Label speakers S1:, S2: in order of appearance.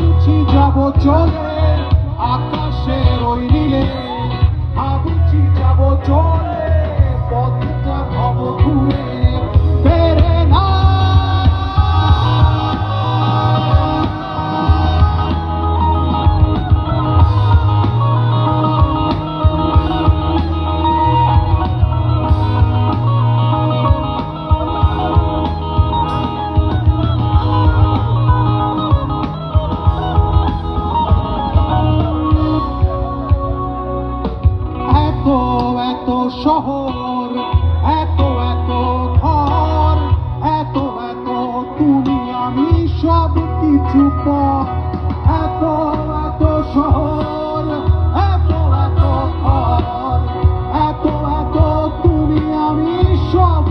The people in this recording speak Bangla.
S1: দিচ্ছি যাব চলে। শহর, এত এত ঘর, এত এত তুমি আমি সব কিছু এত এত শহর, এত ঘর, এত তুমি আমি সব